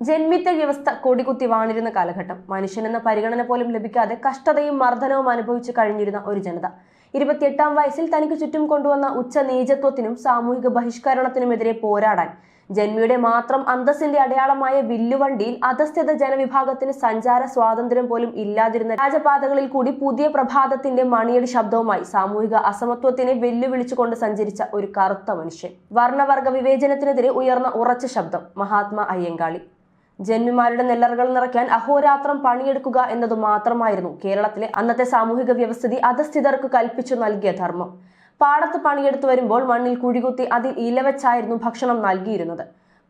ജന്മിത്ത വ്യവസ്ഥ കൊടികുത്തി വാണിരുന്ന കാലഘട്ടം. മനുഷ്യനെന്ന പരിഗണന പോലും ലഭിക്കാതെ കഷ്ടതയും മർദ്ദനവും അനുഭവിച്ച് കഴിഞ്ഞിരുന്ന ഒരു ജനത. ഇരുപത്തിയെട്ടാം വയസ്സിൽ തനിക്ക് ചുറ്റും കൊണ്ടുവന്ന ഉച്ച നീചത്വത്തിനും സാമൂഹിക ബഹിഷ്കരണത്തിനുമെതിരെ പോരാടാൻ ജന്മിയുടെ മാത്രം അന്തസ്സിന്റെ അടയാളമായ വില്ലുവണ്ടിയിൽ അധസ്ഥിത ജനവിഭാഗത്തിന് സഞ്ചാര സ്വാതന്ത്ര്യം പോലും ഇല്ലാതിരുന്ന രാജപാതകളിൽ കൂടി പുതിയ പ്രഭാതത്തിന്റെ മണിയടി ശബ്ദവുമായി സാമൂഹിക അസമത്വത്തിനെ വെല്ലുവിളിച്ചുകൊണ്ട് സഞ്ചരിച്ച ഒരു കറുത്ത മനുഷ്യൻ. വർണവർഗ വിവേചനത്തിനെതിരെ ഉയർന്ന ഉറച്ച ശബ്ദം മഹാത്മാ അയ്യങ്കാളി. ജന്മിമാരുടെ നെല്ലറകൾ നിറയ്ക്കാൻ അഹോരാത്രം പണിയെടുക്കുക എന്നതു മാത്രമായിരുന്നു കേരളത്തിലെ അന്നത്തെ സാമൂഹിക വ്യവസ്ഥിതി അധസ്ഥിതർക്ക് കൽപ്പിച്ചു നൽകിയ ധർമ്മം. പാടത്ത് പണിയെടുത്തു വരുമ്പോൾ മണ്ണിൽ കുഴികുത്തി അതിൽ ഇലവച്ചായിരുന്നു ഭക്ഷണം നൽകിയിരുന്നത്.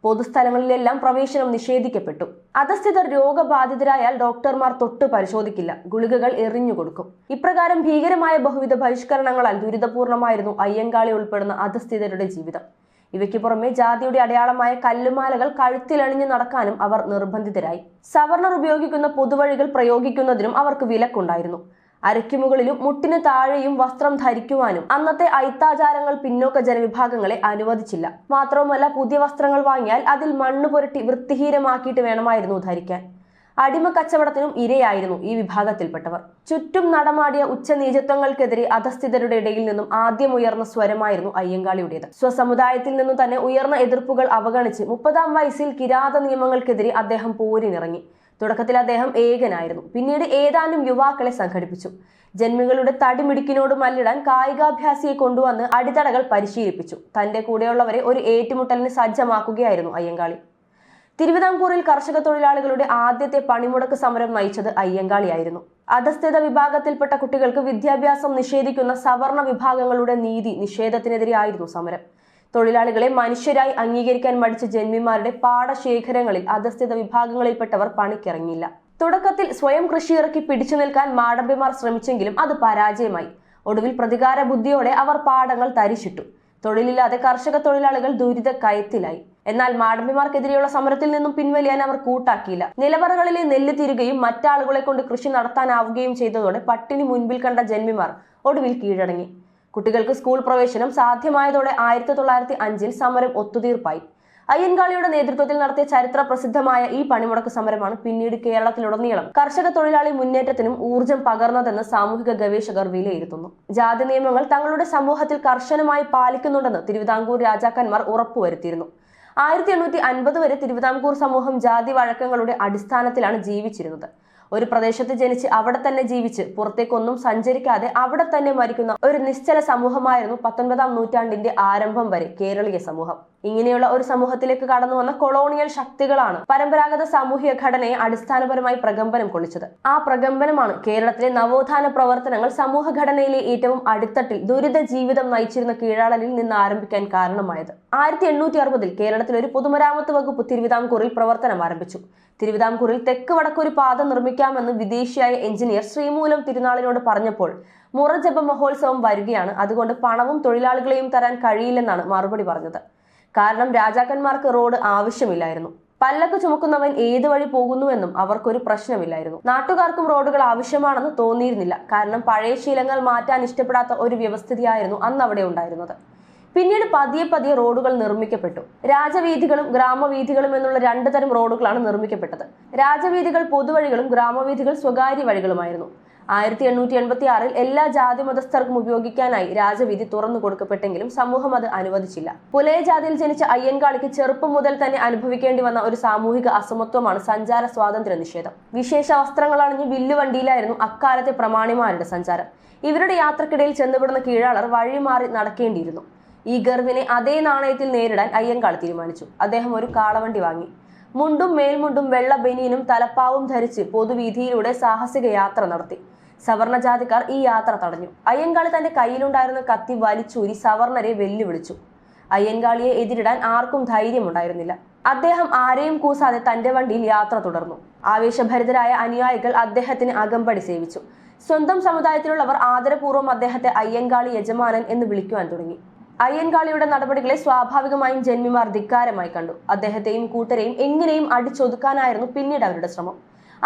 പൊതുസ്ഥലങ്ങളിലെല്ലാം പ്രവേശനം നിഷേധിക്കപ്പെട്ടു. അധസ്ഥിതർ രോഗബാധിതരായാൽ ഡോക്ടർമാർ തൊട്ട് പരിശോധിക്കില്ല. ഗുളികകൾ എറിഞ്ഞു കൊടുക്കും. ഇപ്രകാരം ഭീകരമായ ബഹുവിധ ബഹിഷ്കരണങ്ങളാൽ ദുരിതപൂർണമായിരുന്നു അയ്യങ്കാളി ഉൾപ്പെടുന്ന അധസ്ഥിതരുടെ ജീവിതം. ഇവയ്ക്ക് പുറമെ ജാതിയുടെ അടയാളമായ കല്ലുമാലകൾ കഴുത്തിലണിഞ്ഞു നടക്കാനും അവർ നിർബന്ധിതരായി. സവർണർ ഉപയോഗിക്കുന്ന പൊതുവഴികൾ പ്രയോഗിക്കുന്നതിനും അവർക്ക് വിലക്കുണ്ടായിരുന്നു. അരയ്ക്കുമുകളിലും മുട്ടിന് താഴെയും വസ്ത്രം ധരിക്കുവാനും അന്നത്തെ ഐത്താചാരങ്ങൾ പിന്നോക്ക ജനവിഭാഗങ്ങളെ അനുവദിച്ചില്ല. മാത്രവുമല്ല പുതിയ വസ്ത്രങ്ങൾ വാങ്ങിയാൽ അതിൽ മണ്ണ് പുരട്ടി വൃത്തിഹീനമാക്കിയിട്ട് വേണമായിരുന്നു ധരിക്കാൻ. അടിമ കച്ചവടത്തിനും ഇരയായിരുന്നു ഈ വിഭാഗത്തിൽപ്പെട്ടവർ. ചുറ്റും നടമാടിയ ഉച്ചനീചത്വങ്ങൾക്കെതിരെ അധസ്ഥിതരുടെ ഇടയിൽ നിന്നും ആദ്യം ഉയർന്ന സ്വരമായിരുന്നു അയ്യങ്കാളിയുടേത്. സ്വസമുദായത്തിൽ നിന്നും തന്നെ ഉയർന്ന എതിർപ്പുകൾ അവഗണിച്ച് മുപ്പതാം വയസ്സിൽ കിരാത നിയമങ്ങൾക്കെതിരെ അദ്ദേഹം പോരിനിറങ്ങി. തുടക്കത്തിൽ അദ്ദേഹം ഏകനായിരുന്നു. പിന്നീട് ഏതാനും യുവാക്കളെ സംഘടിപ്പിച്ചു. ജന്മികളുടെ തടിമിടുക്കിനോട് മല്ലിടാൻ കായികാഭ്യാസിയെ കൊണ്ടുവന്ന് അടിത്തടകൾ പരിശീലിപ്പിച്ചു. തന്റെ കൂടെയുള്ളവരെ ഒരു ഏറ്റുമുട്ടലിന് സജ്ജമാക്കുകയായിരുന്നു അയ്യങ്കാളി. തിരുവിതാംകൂറിൽ കർഷക തൊഴിലാളികളുടെ ആദ്യത്തെ പണിമുടക്ക് സമരം നയിച്ചത് അയ്യങ്കാളിയായിരുന്നു. അധസ്ഥിത വിഭാഗത്തിൽപ്പെട്ട കുട്ടികൾക്ക് വിദ്യാഭ്യാസം നിഷേധിക്കുന്ന സവർണ വിഭാഗങ്ങളുടെ നീതി നിഷേധത്തിനെതിരെയായിരുന്നു സമരം. തൊഴിലാളികളെ മനുഷ്യരായി അംഗീകരിക്കാൻ മടിച്ച ജന്മിമാരുടെ പാടശേഖരങ്ങളിൽ അധസ്ഥിത വിഭാഗങ്ങളിൽപ്പെട്ടവർ പണിക്കിറങ്ങിയില്ല. തുടക്കത്തിൽ സ്വയം കൃഷി ഇറക്കി പിടിച്ചു നിൽക്കാൻ മാടമ്പിമാർ ശ്രമിച്ചെങ്കിലും അത് പരാജയമായി. ഒടുവിൽ പ്രതികാര ബുദ്ധിയോടെ അവർ പാടങ്ങൾ തരിച്ചിട്ടു തൊഴിലില്ലാതെ കർഷക തൊഴിലാളികൾ ദുരിത കയത്തിലായി എന്നാൽ മാടമ്പിമാർക്കെതിരെയുള്ള സമരത്തിൽ നിന്നും പിൻവലിയാൻ അവർ കൂട്ടാക്കിയില്ല. നിലവറകളിലെ നെല്ല് തീരുകയും മറ്റാളുകളെ കൊണ്ട് കൃഷി നടത്താനാവുകയും ചെയ്തതോടെ പട്ടിണി മുൻപിൽ കണ്ട ജന്മിമാർ ഒടുവിൽ കീഴടങ്ങി. കുട്ടികൾക്ക് സ്കൂൾ പ്രവേശനം സാധ്യമായതോടെ ആയിരത്തി തൊള്ളായിരത്തി അഞ്ചിൽ സമരം ഒത്തുതീർപ്പായി. അയ്യൻകാളിയുടെ നേതൃത്വത്തിൽ നടത്തിയ ചരിത്ര പ്രസിദ്ധമായ ഈ പണിമുടക്ക് സമരമാണ് പിന്നീട് കേരളത്തിലുടനീളം കർഷക തൊഴിലാളി മുന്നേറ്റത്തിനും ഊർജം പകർന്നതെന്ന് സാമൂഹിക ഗവേഷകർ വിലയിരുത്തുന്നു. ജാതി നിയമങ്ങൾ തങ്ങളുടെ സമൂഹത്തിൽ കർശനമായി പാലിക്കുന്നുണ്ടെന്ന് തിരുവിതാംകൂർ രാജാക്കന്മാർ ഉറപ്പുവരുത്തിയിരുന്നു. ആയിരത്തി എണ്ണൂറ്റി അൻപത് വരെ തിരുവിതാംകൂർ സമൂഹം ജാതി വഴക്കങ്ങളുടെ അടിസ്ഥാനത്തിലാണ് ജീവിച്ചിരുന്നത്. ഒരു പ്രദേശത്ത് ജനിച്ച് അവിടെ തന്നെ ജീവിച്ച് പുറത്തേക്കൊന്നും സഞ്ചരിക്കാതെ അവിടെ തന്നെ മരിക്കുന്ന ഒരു നിശ്ചല സമൂഹമായിരുന്നു പത്തൊൻപതാം നൂറ്റാണ്ടിന്റെ ആരംഭം വരെ കേരളീയ സമൂഹം. ഇങ്ങനെയുള്ള ഒരു സമൂഹത്തിലേക്ക് കടന്നു വന്ന കൊളോണിയൽ ശക്തികളാണ് പരമ്പരാഗത സാമൂഹിക ഘടനയെ അടിസ്ഥാനപരമായി പ്രകമ്പനം കൊള്ളിച്ചത്. ആ പ്രകമ്പനമാണ് കേരളത്തിലെ നവോത്ഥാന പ്രവർത്തനങ്ങൾ സമൂഹഘടനയിലെ ഏറ്റവും അടിത്തട്ടിൽ ദുരിത ജീവിതം നയിച്ചിരുന്ന കീഴാളനിൽ നിന്ന് ആരംഭിക്കാൻ കാരണമായത്. ആയിരത്തി എണ്ണൂറ്റി അറുപതിൽ കേരളത്തിൽ ഒരു പൊതുമരാമത്ത് വകുപ്പ് തിരുവിതാംകൂറിൽ പ്രവർത്തനം ആരംഭിച്ചു. തിരുവിതാംകൂറിൽ തെക്ക് വടക്കൊരു പാത നിർമ്മിക്കാമെന്ന് വിദേശിയായ എഞ്ചിനീയർ ശ്രീമൂലം തിരുനാളിനോട് പറഞ്ഞപ്പോൾ മുറജപ മഹോത്സവം വരികയാണ്. അതുകൊണ്ട് പണവും തൊഴിലാളികളെയും തരാൻ കഴിയില്ലെന്നാണ് മറുപടി പറഞ്ഞത്. കാരണം രാജാക്കന്മാർക്ക് റോഡ് ആവശ്യമില്ലായിരുന്നു. പല്ലക്ക് ചുമക്കുന്നവൻ ഏത് വഴി പോകുന്നുവെന്നും അവർക്കൊരു പ്രശ്നമില്ലായിരുന്നു. നാട്ടുകാർക്കും റോഡുകൾ ആവശ്യമാണെന്ന് തോന്നിയിരുന്നില്ല. കാരണം പഴയ ശീലങ്ങൾ മാറ്റാൻ ഇഷ്ടപ്പെടാത്ത ഒരു വ്യവസ്ഥിതിയായിരുന്നു അന്ന് അവിടെ ഉണ്ടായിരുന്നത്. പിന്നീട് പതിയെ പതിയെ റോഡുകൾ നിർമ്മിക്കപ്പെട്ടു. രാജവീഥികളും ഗ്രാമവീഥികളും എന്നുള്ള രണ്ട് തരം റോഡുകളാണ് നിർമ്മിക്കപ്പെട്ടത്. രാജവീഥികൾ പൊതുവഴികളും ഗ്രാമവീഥികൾ സ്വകാര്യ വഴികളുമായിരുന്നു. ആയിരത്തി എണ്ണൂറ്റി എൺപത്തി ആറിൽ എല്ലാ ജാതി മതസ്ഥർക്കും ഉപയോഗിക്കാനായി രാജവിധി തുറന്നു കൊടുക്കപ്പെട്ടെങ്കിലും സമൂഹം അത് അനുവദിച്ചില്ല. പുലയ ജാതിയിൽ ജനിച്ച അയ്യൻകാളിക്ക് ചെറുപ്പം മുതൽ തന്നെ അനുഭവിക്കേണ്ടി വന്ന ഒരു സാമൂഹിക അസമത്വമാണ് സഞ്ചാര സ്വാതന്ത്ര്യ നിഷേധം. വിശേഷ വസ്ത്രങ്ങൾ അണിഞ്ഞ് വില്ലുവണ്ടിയിലായിരുന്നു അക്കാലത്തെ പ്രമാണിമാരുടെ സഞ്ചാരം. ഇവരുടെ യാത്രക്കിടയിൽ ചെന്നുപെടുന്ന കീഴാളർ വഴിമാറി നടക്കേണ്ടിയിരുന്നു. ഈ ഗർവിനെ അതേ നാണയത്തിൽ നേരിടാൻ അയ്യങ്കാൾ തീരുമാനിച്ചു. അദ്ദേഹം ഒരു കാളവണ്ടി വാങ്ങി. മുണ്ടും മേൽമുണ്ടും വെള്ള ബനിയനും തലപ്പാവും ധരിച്ച് പൊതുവീതിയിലൂടെ സാഹസിക യാത്ര നടത്തി. സവർണജാതിക്കാർ ഈ യാത്ര തടഞ്ഞു. അയ്യങ്കാളി തന്റെ കയ്യിലുണ്ടായിരുന്ന കത്തി വലിച്ചൂരി സവർണരെ വെല്ലുവിളിച്ചു. അയ്യൻകാളിയെ എതിരിടാൻ ആർക്കും ധൈര്യമുണ്ടായിരുന്നില്ല. അദ്ദേഹം ആരെയും കൂസാതെ തന്റെ വണ്ടിയിൽ യാത്ര തുടർന്നു. ആവേശഭരിതരായ അനുയായികൾ അദ്ദേഹത്തിന് അകമ്പടി സേവിച്ചു. സ്വന്തം സമുദായത്തിലുള്ളവർ ആദരപൂർവം അദ്ദേഹത്തെ അയ്യൻകാളി യജമാനൻ എന്ന് വിളിക്കുവാൻ തുടങ്ങി. അയ്യൻകാളിയുടെ നടപടികളെ സ്വാഭാവികമായും ജന്മിമാർ ധിക്കാരമായി കണ്ടു. അദ്ദേഹത്തെയും കൂട്ടരെയും എങ്ങനെയും അടിച്ചൊതുക്കാനായിരുന്നു പിന്നീട് അവരുടെ ശ്രമം.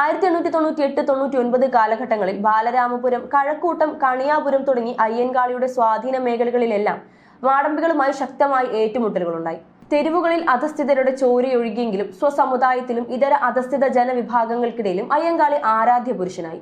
ആയിരത്തി എണ്ണൂറ്റി തൊണ്ണൂറ്റി എട്ട് തൊണ്ണൂറ്റി ഒൻപത് കാലഘട്ടങ്ങളിൽ ബാലരാമപുരം കഴക്കൂട്ടം കണിയാപുരം തുടങ്ങി അയ്യൻകാളിയുടെ സ്വാധീന മേഖലകളിലെല്ലാം മാടമ്പികളുമായി ശക്തമായി ഏറ്റുമുട്ടലുകളുണ്ടായി. തെരുവുകളിൽ അധസ്ഥിതരുടെ ചോരയൊഴുകിയെങ്കിലും സ്വസമുദായത്തിലും ഇതര അധസ്ഥിത ജനവിഭാഗങ്ങൾക്കിടയിലും അയ്യങ്കാളി ആരാധ്യ പുരുഷനായി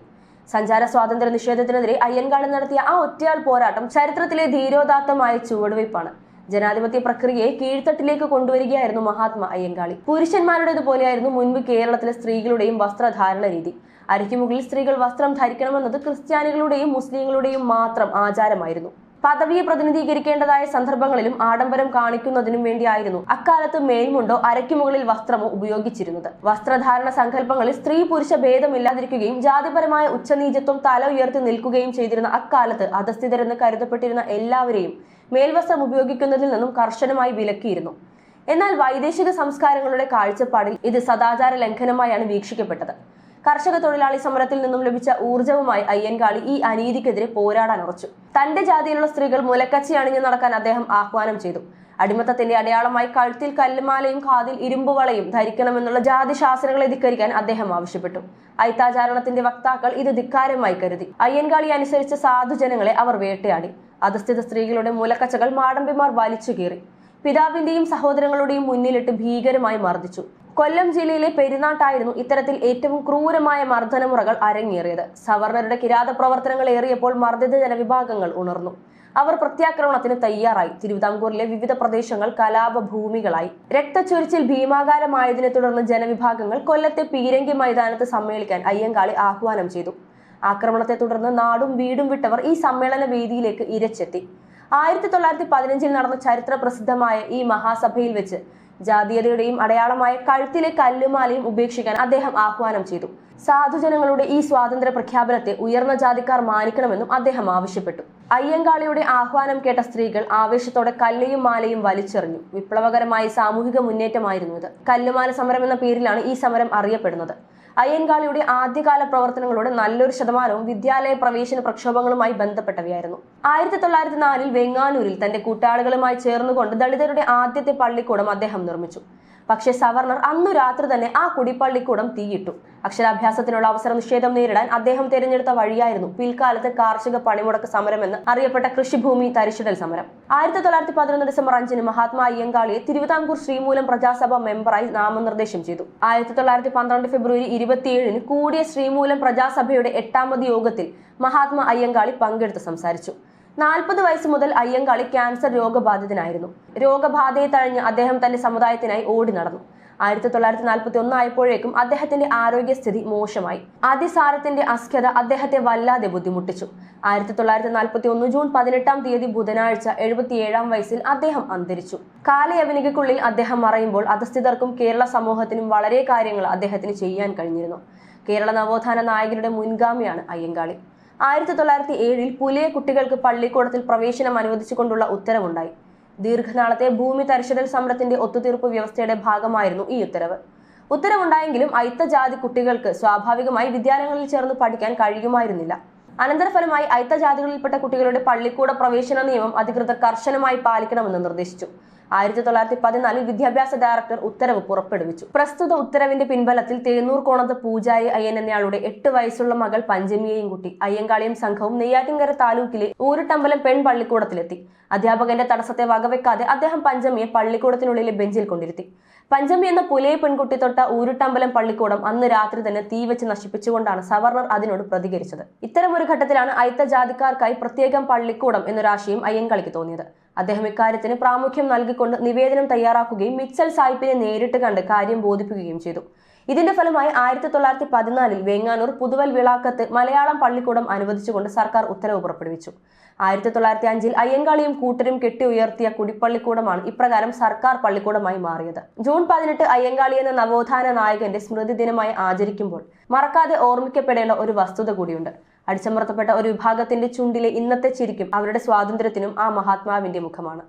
സഞ്ചാര സ്വാതന്ത്ര്യ നിഷേധത്തിനെതിരെ അയ്യൻകാളി നടത്തിയ ആ ഒറ്റയാൾ പോരാട്ടം ചരിത്രത്തിലെ ധീരോദാത്തമായ ചുവടുവയ്പ്പാണ്. ജനാധിപത്യ പ്രക്രിയയെ കീഴ്ത്തട്ടിലേക്ക് കൊണ്ടുവരികയായിരുന്നു മഹാത്മാ അയ്യങ്കാളി. പുരുഷന്മാരുടേതുപോലെയായിരുന്നു മുൻപ് കേരളത്തിലെ സ്ത്രീകളുടെയും വസ്ത്രധാരണ രീതി. അരയ്ക്കുമുകളിൽ സ്ത്രീകൾ വസ്ത്രം ധരിക്കണമെന്നത് ക്രിസ്ത്യാനികളുടെയും മുസ്ലിങ്ങളുടെയും മാത്രം ആചാരമായിരുന്നു. പദവിയെ പ്രതിനിധീകരിക്കേണ്ടതായ സന്ദർഭങ്ങളിലും ആഡംബരം കാണിക്കുന്നതിനും വേണ്ടിയായിരുന്നു അക്കാലത്ത് മേൽമുണ്ടോ അരയ്ക്കുമുകളിൽ വസ്ത്രമോ ഉപയോഗിച്ചിരുന്നത്. വസ്ത്രധാരണ സങ്കല്പങ്ങളിൽ സ്ത്രീ പുരുഷ ഭേദമില്ലാതിരിക്കുകയും ജാതിപരമായ ഉച്ചനീചത്വം തല ഉയർത്തി നിൽക്കുകയും ചെയ്തിരുന്ന അക്കാലത്ത് അധസ്ഥിതരെന്ന് കരുതപ്പെട്ടിരുന്ന എല്ലാവരെയും മേൽവസ്ത്രം ഉപയോഗിക്കുന്നതിൽ നിന്നും കർശനമായി വിലക്കിയിരുന്നു. എന്നാൽ വൈദേശിക സംസ്കാരങ്ങളുടെ കാഴ്ചപ്പാടിൽ ഇത് സദാചാര ലംഘനമായാണ് വീക്ഷിക്കപ്പെട്ടത്. കർഷക തൊഴിലാളി സമരത്തിൽ നിന്നും ലഭിച്ച ഊർജവുമായി അയ്യൻകാളി ഈ അനീതിക്കെതിരെ പോരാടാൻ ഉറച്ചു. തന്റെ ജാതിയിലുള്ള സ്ത്രീകൾ മുലക്കച്ചി അണിഞ്ഞു നടക്കാൻ അദ്ദേഹം ആഹ്വാനം ചെയ്തു. അടിമത്തത്തിന്റെ അടയാളമായി കഴുത്തിൽ കല്ലുമാലയും കാതിൽ ഇരുമ്പുവളയും ധരിക്കണമെന്നുള്ള ജാതി ശാസനങ്ങളെ ധിക്കരിക്കാൻ അദ്ദേഹം ആവശ്യപ്പെട്ടു. ഐത്താചാരണത്തിന്റെ വക്താക്കൾ ഇത് ധിക്കാരമായി കരുതി. അയ്യൻകാളി അനുസരിച്ച സാധുജനങ്ങളെ അവർ വേട്ടയാടി. അധസ്ഥിത സ്ത്രീകളുടെ മുലക്കച്ചകൾ മാടമ്പിമാർ വലിച്ചു കീറി. പിതാവിന്റെയും സഹോദരങ്ങളുടെയും മുന്നിലിട്ട് ഭീകരമായി മർദ്ദിച്ചു. കൊല്ലം ജില്ലയിലെ പെരുന്നാട്ടായിരുന്നു ഇത്തരത്തിൽ ഏറ്റവും ക്രൂരമായ മർദ്ദനമുറകൾ അരങ്ങേറിയത്. സവർണരുടെ കിരാത പ്രവർത്തനങ്ങൾ ഏറിയപ്പോൾ മർദ്ദിത ജനവിഭാഗങ്ങൾ ഉണർന്നു. അവർ പ്രത്യാക്രമണത്തിന് തയ്യാറായി. തിരുവിതാംകൂറിലെ വിവിധ പ്രദേശങ്ങൾ കലാപഭൂമികളായി. രക്തച്ചൊരിച്ചിൽ ഭീമാകാരമായതിനെ തുടർന്ന് ജനവിഭാഗങ്ങൾ കൊല്ലത്തെ പീരങ്കി മൈതാനത്ത് സമ്മേളിക്കാൻ അയ്യങ്കാളി ആഹ്വാനം ചെയ്തു. ആക്രമണത്തെ തുടർന്ന് നാടും വീടും വിട്ടവർ ഈ സമ്മേളന വേദിയിലേക്ക് ഇരച്ചെത്തി. ആയിരത്തി തൊള്ളായിരത്തി പതിനഞ്ചിൽ നടന്ന ചരിത്ര പ്രസിദ്ധമായ ഈ മഹാസഭയിൽ വെച്ച് ജാതീയതയുടെയും അടയാളമായ കഴുത്തിലെ കല്ലുമാലയും ഉപേക്ഷിക്കാൻ അദ്ദേഹം ആഹ്വാനം ചെയ്തു. സാധുജനങ്ങളുടെ ഈ സ്വാതന്ത്ര്യ പ്രഖ്യാപനത്തെ ഉയർന്ന ജാതിക്കാർ മാനിക്കണമെന്നും അദ്ദേഹം ആവശ്യപ്പെട്ടു. അയ്യങ്കാളിയുടെ ആഹ്വാനം കേട്ട സ്ത്രീകൾ ആവേശത്തോടെ കല്ലയും മാലയും വലിച്ചെറിഞ്ഞു. വിപ്ലവകരമായ സാമൂഹിക മുന്നേറ്റമായിരുന്നു ഇത്. കല്ലുമാല സമരം എന്ന പേരിലാണ് ഈ സമരം അറിയപ്പെടുന്നത്. അയ്യൻകാളിയുടെ ആദ്യകാല പ്രവർത്തനങ്ങളുടെ നല്ലൊരു ശതമാനവും വിദ്യാലയ പ്രവേശന പ്രക്ഷോഭങ്ങളുമായി ബന്ധപ്പെട്ടവയായിരുന്നു. ആയിരത്തി തൊള്ളായിരത്തി നാലിൽ വെങ്ങാനൂരിൽ തന്റെ കൂട്ടാളികളുമായി ചേർന്നുകൊണ്ട് ദളിതരുടെ ആദ്യത്തെ പള്ളിക്കൂടം അദ്ദേഹം നിർമ്മിച്ചു. പക്ഷേ സവർണർ അന്നു രാത്രി തന്നെ ആ കുടിപ്പള്ളിക്കൂടം തീയിട്ടു. അക്ഷരാഭ്യാസത്തിനുള്ള അവസരം നിഷേധം നേരിടാൻ അദ്ദേഹം തിരഞ്ഞെടുത്ത വഴിയായിരുന്നു പിൽക്കാലത്ത് കാർഷിക പണിമുടക്ക് എന്ന് അറിയപ്പെട്ട കൃഷിഭൂമി തരിശിടൽ സമരം. ആയിരത്തി തൊള്ളായിരത്തി പതിനൊന്ന് ഡിസംബർ അഞ്ചിന് മഹാത്മാ അയ്യങ്കാളിയെ തിരുവിതാംകൂർ ശ്രീമൂലം പ്രജാസഭ മെമ്പറായി നാമനിർദ്ദേശം ചെയ്തു. ആയിരത്തി തൊള്ളായിരത്തി പന്ത്രണ്ട് ഫെബ്രുവരി ഇരുപത്തിയേഴിന് കൂടിയ ശ്രീമൂലം പ്രജാസഭയുടെ എട്ടാമത് യോഗത്തിൽ മഹാത്മാ അയ്യങ്കാളി പങ്കെടുത്ത് സംസാരിച്ചു. നാൽപ്പത് വയസ്സ് മുതൽ അയ്യങ്കാളി ക്യാൻസർ രോഗബാധിതനായിരുന്നു. രോഗബാധയെ തഴഞ്ഞ് അദ്ദേഹം തന്റെ സമുദായത്തിനായി ഓടി നടന്നു. ആയിരത്തി തൊള്ളായിരത്തി നാൽപ്പത്തി ഒന്നായപ്പോഴേക്കും അദ്ദേഹത്തിന്റെ ആരോഗ്യസ്ഥിതി മോശമായി. അതിസാരത്തിന്റെ അസ്ഖ്യത അദ്ദേഹത്തെ വല്ലാതെ ബുദ്ധിമുട്ടിച്ചു. ആയിരത്തി തൊള്ളായിരത്തി നാൽപ്പത്തി ഒന്ന് ജൂൺ പതിനെട്ടാം തീയതി ബുധനാഴ്ച എഴുപത്തിയേഴാം വയസ്സിൽ അദ്ദേഹം അന്തരിച്ചു. കാലയവനികൾക്കുള്ളിൽ അദ്ദേഹം മറയുമ്പോൾ അധസ്ഥിതർക്കും കേരള സമൂഹത്തിനും വളരെ കാര്യങ്ങൾ അദ്ദേഹത്തിന് ചെയ്യാൻ കഴിഞ്ഞിരുന്നു. കേരള നവോത്ഥാന നായകരുടെ മുൻഗാമിയാണ് അയ്യങ്കാളി ആയിരത്തി തൊള്ളായിരത്തി ഏഴിൽ പുലിയ കുട്ടികൾക്ക് പള്ളിക്കൂടത്തിൽ പ്രവേശനം അനുവദിച്ചുകൊണ്ടുള്ള ഉത്തരവുണ്ടായി. ദീർഘനാളത്തെ ഭൂമി തരിശതൽ സമരത്തിന്റെ ഒത്തുതീർപ്പ് വ്യവസ്ഥയുടെ ഭാഗമായിരുന്നു ഈ ഉത്തരവ്. ഉത്തരവുണ്ടായെങ്കിലും അയിത്തജാതി കുട്ടികൾക്ക് സ്വാഭാവികമായി വിദ്യാലയങ്ങളിൽ ചേർന്ന് പഠിക്കാൻ കഴിയുമായിരുന്നില്ല. അനന്തരഫലമായി അയിത്തജാതികളിൽപ്പെട്ട കുട്ടികളുടെ പള്ളിക്കൂട പ്രവേശന നിയമം അധികൃതർ കർശനമായി പാലിക്കണമെന്ന് നിർദ്ദേശിച്ചു. ആയിരത്തി തൊള്ളായിരത്തി പതിനാലിൽ വിദ്യാഭ്യാസ ഡയറക്ടർ ഉത്തരവ് പുറപ്പെടുവിച്ചു. പ്രസ്തുത ഉത്തരവിന്റെ പിൻബലത്തിൽ തേനൂർ കോണത്ത് പൂജാരി അയ്യൻ എന്നയാളുടെ എട്ട് വയസ്സുള്ള മകൾ പഞ്ചമിയെയും കുട്ടി അയ്യങ്കാളിയും സംഘവും നെയ്യാറ്റിൻകര താലൂക്കിലെ ഊരുട്ടമ്പലം പെൺ പള്ളിക്കൂടത്തിലെത്തി. അധ്യാപകന്റെ തടസ്സത്തെ വകവെക്കാതെ അദ്ദേഹം പഞ്ചമിയെ പള്ളിക്കൂടത്തിനുള്ളിലെ ബെഞ്ചിൽ കൊണ്ടിരുത്തി. പഞ്ചമി എന്ന പുലയ പെൺകുട്ടി തൊട്ട ഊരുട്ടമ്പലം പള്ളിക്കൂടം അന്ന് രാത്രി തന്നെ തീ വെച്ച് നശിപ്പിച്ചുകൊണ്ടാണ് സവർണർ അതിനോട് പ്രതികരിച്ചത്. ഇത്തരമൊരു ഘട്ടത്തിലാണ് അയിത്ത ജാതിക്കാർക്കായി പ്രത്യേകം പള്ളിക്കൂടം എന്നൊരാശയം അയ്യങ്കളിക്ക് തോന്നിയത്. അദ്ദേഹം ഇക്കാര്യത്തിന് പ്രാമുഖ്യം നൽകിക്കൊണ്ട് നിവേദനം തയ്യാറാക്കുകയും മിച്ചൽ സാഹിബിനെ നേരിട്ട് കണ്ട് കാര്യം ബോധിപ്പിക്കുകയും ചെയ്തു. ഇതിന്റെ ഫലമായി ആയിരത്തി തൊള്ളായിരത്തി പതിനാലിൽ വെങ്ങാനൂർ പുതുവൽ വിളാക്കത്ത് മലയാളം പള്ളിക്കൂടം അനുവദിച്ചുകൊണ്ട് സർക്കാർ ഉത്തരവ് പുറപ്പെടുവിച്ചു. ആയിരത്തി തൊള്ളായിരത്തി അഞ്ചിൽ അയ്യങ്കാളിയും കൂട്ടരും കെട്ടി ഉയർത്തിയ കുടിപ്പള്ളിക്കൂടമാണ് ഇപ്രകാരം സർക്കാർ പള്ളിക്കൂടമായി മാറിയത്. ജൂൺ പതിനെട്ട് അയ്യങ്കാളി എന്ന നവോത്ഥാന നായകന്റെ സ്മൃതി ദിനമായി ആചരിക്കുമ്പോൾ മറക്കാതെ ഓർമ്മിക്കപ്പെടേണ്ട ഒരു വസ്തുത കൂടിയുണ്ട്. അടിച്ചമർത്തപ്പെട്ട ഒരു വിഭാഗത്തിന്റെ ചുണ്ടിലെ ഇന്നത്തെ ചിരിക്കും അവരുടെ സ്വാതന്ത്ര്യത്തിനും ആ മഹാത്മാവിന്റെ മുഖമാണ്.